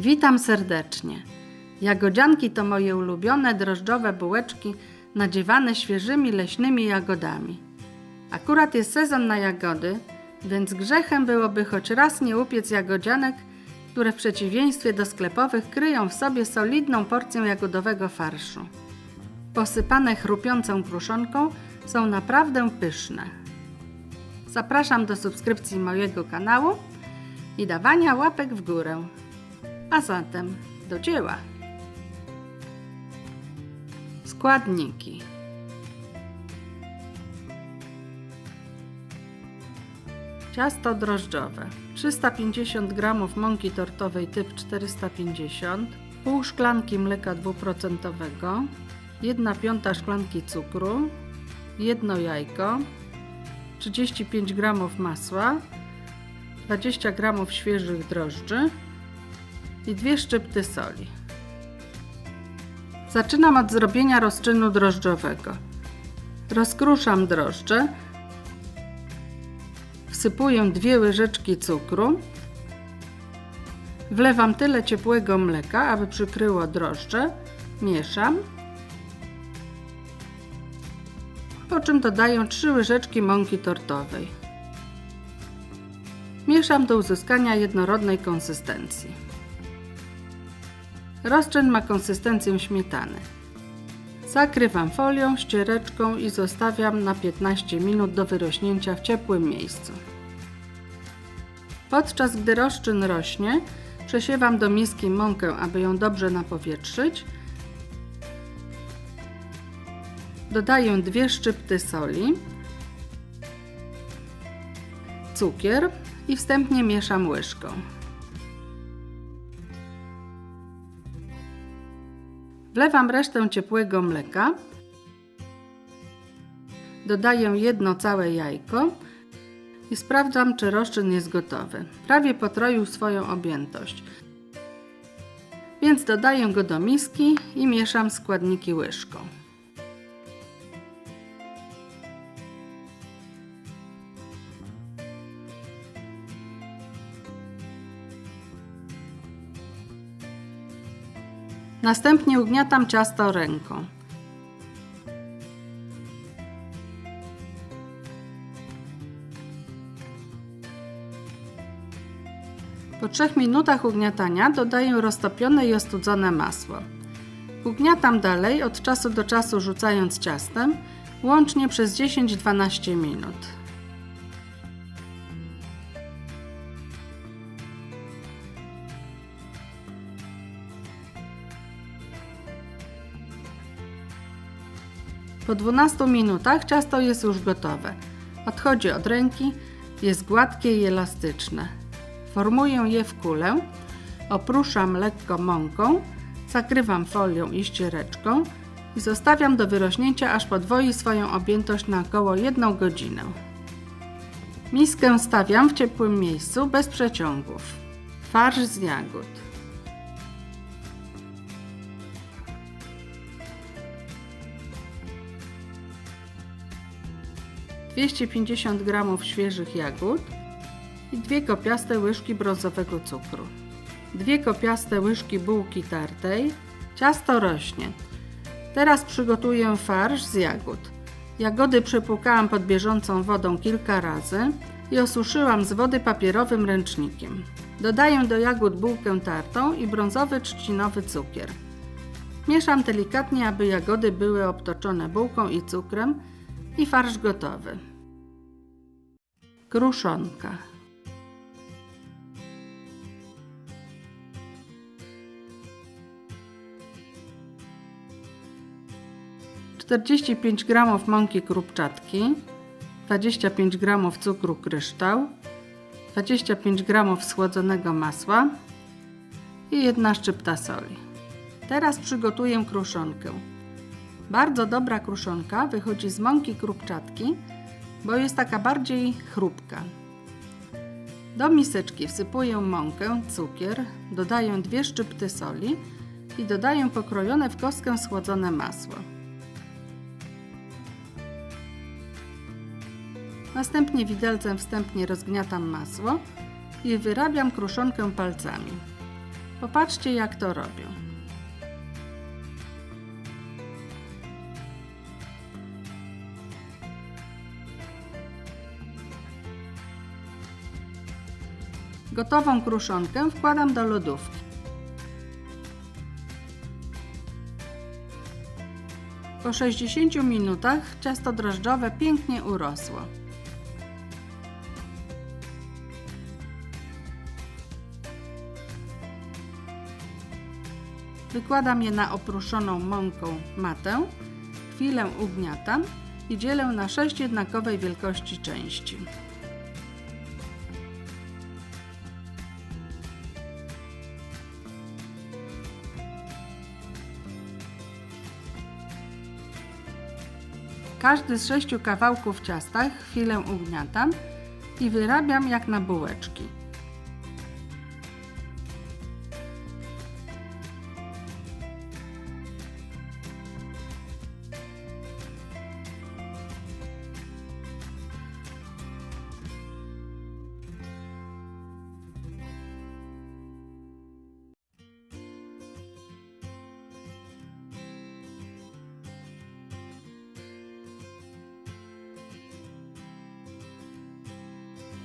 Witam serdecznie. Jagodzianki to moje ulubione drożdżowe bułeczki nadziewane świeżymi leśnymi jagodami. Akurat jest sezon na jagody, więc grzechem byłoby choć raz nie upiec jagodzianek, które w przeciwieństwie do sklepowych kryją w sobie solidną porcję jagodowego farszu. Posypane chrupiącą kruszonką są naprawdę pyszne. Zapraszam do subskrypcji mojego kanału i dawania łapek w górę. A zatem do dzieła. Składniki. Ciasto drożdżowe. 350 g mąki tortowej typ 450, pół szklanki mleka 2%, 1 piąta szklanki cukru, jedno jajko, 35 g masła, 20 g świeżych drożdży i dwie szczypty soli. Zaczynam od zrobienia rozczynu drożdżowego. Rozkruszam drożdże, wsypuję dwie łyżeczki cukru, wlewam tyle ciepłego mleka, aby przykryło drożdże, mieszam, po czym dodaję 3 łyżeczki mąki tortowej. Mieszam do uzyskania jednorodnej konsystencji. Rozczyn ma konsystencję śmietany. Zakrywam folią, ściereczką i zostawiam na 15 minut do wyrośnięcia w ciepłym miejscu. Podczas gdy rozczyn rośnie, przesiewam do miski mąkę, aby ją dobrze napowietrzyć. Dodaję dwie szczypty soli, cukier i wstępnie mieszam łyżką. Wlewam resztę ciepłego mleka. Dodaję jedno całe jajko i sprawdzam, czy rozczyn jest gotowy. Prawie potroił swoją objętość. Więc dodaję go do miski i mieszam składniki łyżką. Następnie ugniatam ciasto ręką. Po 3 minutach ugniatania dodaję roztopione i ostudzone masło. Ugniatam dalej, od czasu do czasu rzucając ciastem, łącznie przez 10-12 minut. Po 12 minutach ciasto jest już gotowe. Odchodzi od ręki, jest gładkie i elastyczne. Formuję je w kulę, opruszam lekko mąką, zakrywam folią i ściereczką i zostawiam do wyrośnięcia, aż podwoi swoją objętość na około 1 godzinę. Miskę stawiam w ciepłym miejscu bez przeciągów. Farsz z jagód. 250 g świeżych jagód i dwie kopiaste łyżki brązowego cukru. Dwie kopiaste łyżki bułki tartej. Ciasto rośnie. Teraz przygotuję farsz z jagód. Jagody przepłukałam pod bieżącą wodą kilka razy i osuszyłam z wody papierowym ręcznikiem. Dodaję do jagód bułkę tartą i brązowy trzcinowy cukier. Mieszam delikatnie, aby jagody były obtoczone bułką i cukrem i farsz gotowy. Kruszonka. Czterdzieści pięć gramów mąki krupczatki, 25 gramów cukru kryształ, 25 gramów schłodzonego masła i jedna szczypta soli. Teraz przygotuję kruszonkę. Bardzo dobra kruszonka wychodzi z mąki krupczatki, bo jest taka bardziej chrupka. Do miseczki wsypuję mąkę, cukier, dodaję dwie szczypty soli i dodaję pokrojone w kostkę schłodzone masło. Następnie widelcem wstępnie rozgniatam masło i wyrabiam kruszonkę palcami. Popatrzcie, jak to robią. Gotową kruszonkę wkładam do lodówki. Po 60 minutach ciasto drożdżowe pięknie urosło. Wykładam je na opruszoną mąką matę, chwilę ugniatam i dzielę na sześć jednakowej wielkości części. Każdy z sześciu kawałków ciasta chwilę ugniatam i wyrabiam jak na bułeczki.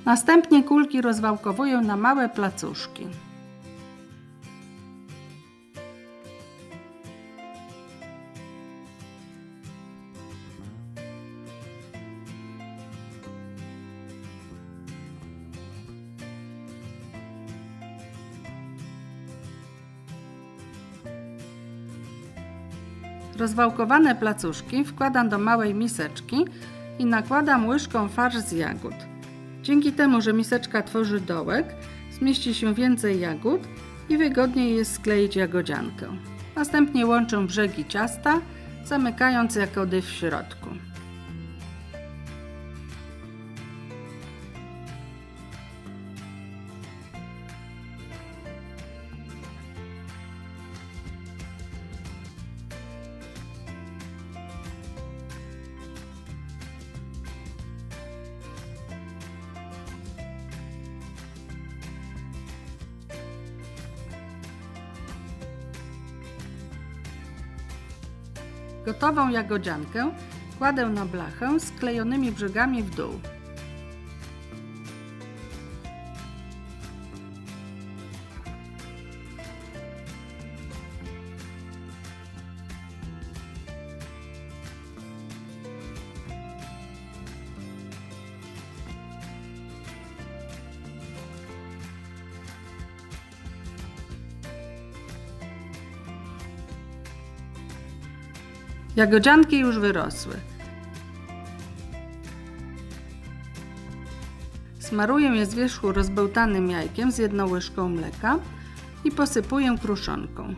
Następnie kulki rozwałkowuję na małe placuszki. Rozwałkowane placuszki wkładam do małej miseczki i nakładam łyżką farsz z jagód. Dzięki temu, że miseczka tworzy dołek, zmieści się więcej jagód i wygodniej jest skleić jagodziankę. Następnie łączę brzegi ciasta, zamykając jagody w środku. Gotową jagodziankę kładę na blachę z klejonymi brzegami w dół. Jagodzianki już wyrosły. Smaruję je z wierzchu rozbełtanym jajkiem z jedną łyżką mleka i posypuję kruszonką.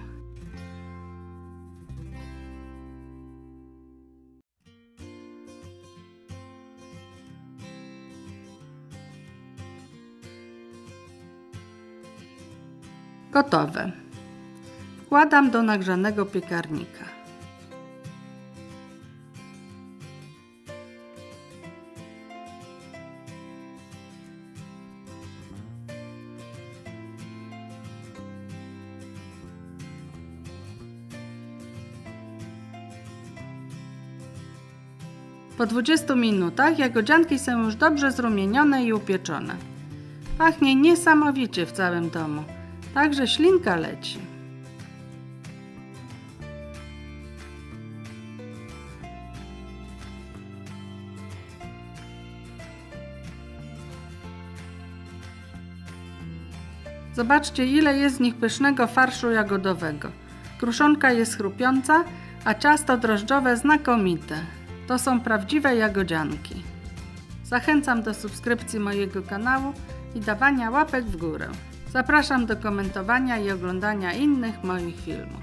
Gotowe. Wkładam do nagrzanego piekarnika. Po 20 minutach jagodzianki są już dobrze zrumienione i upieczone. Pachnie niesamowicie w całym domu, także ślinka leci. Zobaczcie, ile jest w nich pysznego farszu jagodowego. Kruszonka jest chrupiąca, a ciasto drożdżowe znakomite. To są prawdziwe jagodzianki. Zachęcam do subskrypcji mojego kanału i dawania łapek w górę. Zapraszam do komentowania i oglądania innych moich filmów.